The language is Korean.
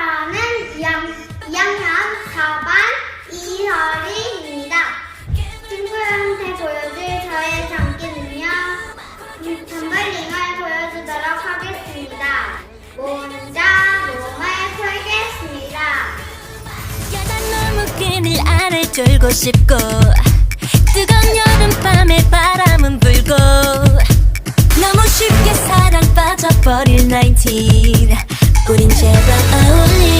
저는 2학, 2학년 4반 이설이입니다. 친구한테 보여줄 저의 장기는요. 음, 잠발링을 보여주도록 하겠습니다. 먼저 몸을 풀겠습니다. 너무 안을 졸고 싶고 뜨거운 여름밤에 바람은 불고 너무 쉽게 사랑 빠져버릴 19 우린 제발 어울리